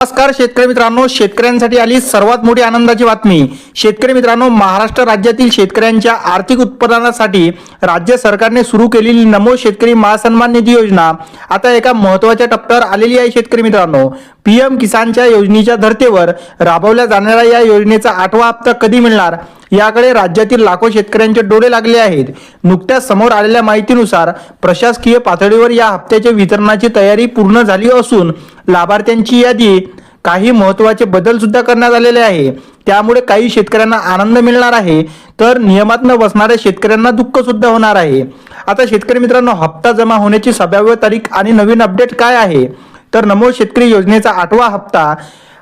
नमस्कार शेतकरी मित्रांनो शेतकऱ्यांसाठी आली सर्वात मोठी आनंदाची बातमी. शेतकरी मित्रांनो महाराष्ट्र राज्यातील शेतकऱ्यांच्या आर्थिक उत्पादनासाठी राज्य सरकारने सुरू केलेली नमो शेतकरी महासन्मान निधी योजना आता एका महत्त्वाच्या टप्प्यावर आलेली आहे शेतकरी मित्रांनो. पीएम किसानच्या योजनेच्या धर्तेवर राबवल्या जाणाऱ्या या योजनेचा आठवा हप्ता कधी मिळणार? याकडे राज्यातील लाखो शेतकऱ्यांचे डोळे लागले आहेत. नुकत्याच समोर आलेल्या माहितीनुसार प्रशासकीय पातळीवर या हप्त्याच्या वितरणाची तयारी पूर्ण झाली असून लाभार्थ्यांची यादी काही महत्त्वाचे बदल सुद्धा करण्यात आलेले आहे. त्यामुळे काही शेतकऱ्यांना आनंद मिळणार आहे तर नियमात न बसणाऱ्या शेतकऱ्यांना दुःख सुद्धा होणार आहे. आता शेतकरी मित्रांनो हप्ता जमा होण्याची सव्याव्य तारीख आणि नवीन अपडेट काय आहे? तर नमो शेतकरी योजनेचा आठवा हप्ता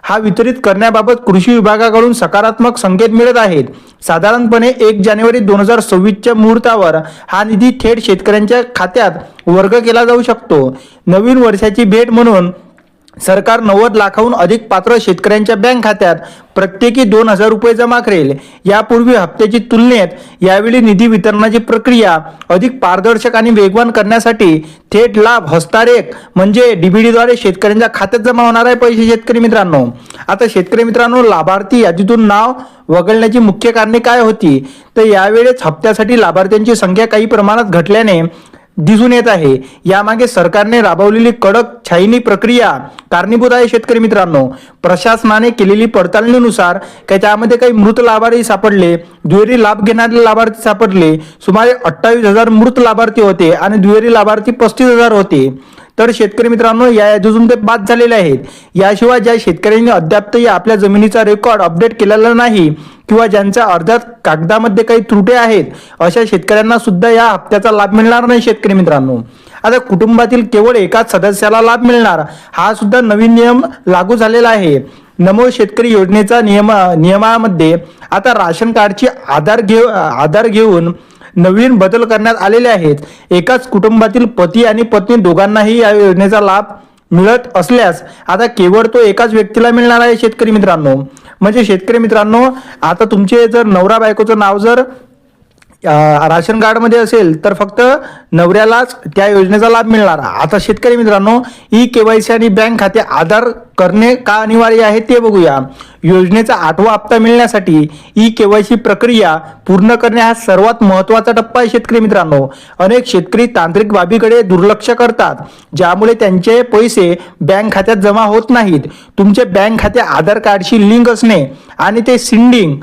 हा वितरित करण्याबाबत कृषी विभागाकडून सकारात्मक संकेत मिळत आहेत. साधारणपणे एक जानेवारी दोन हजार सव्वीसच्या मुहूर्तावर हा निधी थेट शेतकऱ्यांच्या खात्यात वर्ग केला जाऊ शकतो. नवीन वर्षाची भेट म्हणून सरकार नव्वद लाखाहून अधिक पात्र शेतकऱ्यांच्या बँक खात्यात प्रत्येकी दोन हजार रुपये जमा करेल. यापूर्वी हप्त्याची तुलनेत यावेळी निधी वितरणाची प्रक्रिया अधिक पारदर्शक आणि वेगवान करण्यासाठी थेट लाभ हस्तारेख म्हणजे डीबीडीद्वारे शेतकऱ्यांच्या खात्यात जमा होणार आहे पैसे शेतकरी मित्रांनो. आता शेतकरी मित्रांनो लाभार्थी यादीतून नाव वगळण्याची मुख्य कारणे काय होती? तर यावेळेस हप्त्यासाठी लाभार्थ्यांची संख्या काही प्रमाणात घटल्याने दिसून येत आहे. यामागे सरकारने राबवलेली कडक छाईनी प्रक्रिया कारणीभूत आहे शेतकरी मित्रांनो. प्रशासनाने केलेली पडताळणीनुसार काय त्यामध्ये काही मृत लाभार्थी सापडले दुहेरी लाभ घेणारे लाभार्थी सापडले. सुमारे अठ्ठावीस हजार मृत लाभार्थी होते आणि दुहेरी लाभार्थी पस्तीस हजार होते. तर शेतकरी मित्रांनो या यादीतून ते बाद झालेले आहेत. याशिवाय ज्या शेतकऱ्यांनी अद्याप आपल्या जमिनीचा रेकॉर्ड अपडेट केलेला नाही किंवा ज्यांच्या अर्ध्यात कागदामध्ये काही त्रुटी आहेत अशा शेतकऱ्यांना सुद्धा या हप्त्याचा लाभ मिळणार नाही शेतकरी मित्रांनो. आता कुटुंबातील केवळ एकाच सदस्याला लाभ मिळणार हा सुद्धा नवीन नियम लागू झालेला आहे. नमो शेतकरी योजनेचा नियम नियमामध्ये आता राशन कार्डची आधार घेऊ आधार घेऊन नवीन बदल करण्यात आलेले आहेत. एकाच कुटुंबातील पती आणि पत्नी दोघांनाही या योजनेचा लाभ मिळत असल्यास आता केवळ तो एकाच व्यक्तीला मिळणार आहे शेतकरी मित्रांनो. म्हणजे शेतकरी मित्रांनो आता तुमचे जर नवरा बायकोचं नाव जर राशन कार्डमध्ये असेल तर फक्त नवऱ्यालाच त्या योजनेचा लाभ मिळणार. आता शेतकरी मित्रांनो ई केवायसी आणि बँक खाते आधार करणे का अनिवार्य आहे ते बघूया. योजनेचा आठवा हप्ता मिळण्यासाठी ई केवायसी प्रक्रिया पूर्ण करणे हा सर्वात महत्त्वाचा टप्पा आहे शेतकरी मित्रांनो. अनेक शेतकरी तांत्रिक बाबीकडे दुर्लक्ष करतात ज्यामुळे त्यांचे पैसे बँक खात्यात जमा होत नाहीत. तुमचे बँक खाते आधार कार्डशी लिंक असणे आणि ते सिंडिंग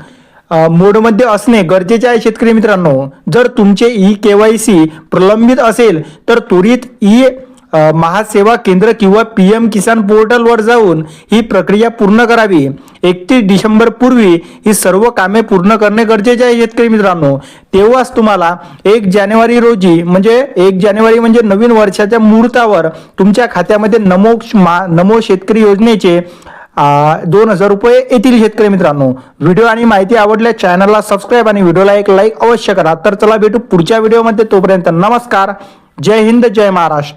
मोडमध्ये असणे गरजेचे आहे शेतकरी मित्रांनो. जर तुमचे ई केवायसी प्रलंबित असेल तर त्वरित ई महासेवा केंद्र किंवा पी एम किसान पोर्टलवर जाऊन ही प्रक्रिया पूर्ण करावी. एकतीस डिसेंबर पूर्वी ही सर्व कामे पूर्ण करणे गरजेचे आहे शेतकरी मित्रांनो. तेव्हाच तुम्हाला एक जानेवारी रोजी म्हणजे एक जानेवारी म्हणजे नवीन वर्षाच्या मुहूर्तावर तुमच्या खात्यामध्ये नमो मा- नमो शेतकरी योजनेचे दोन हजार रुपये येतील शेतकरी मित्रांनो. व्हिडिओ आणि माहिती आवडल्यास चॅनलला सबस्क्राईब आणि व्हिडिओला एक लाईक अवश्य करा. तर चला भेटू पुढच्या व्हिडिओमध्ये तोपर्यंत नमस्कार. जय हिंद जय महाराष्ट्र.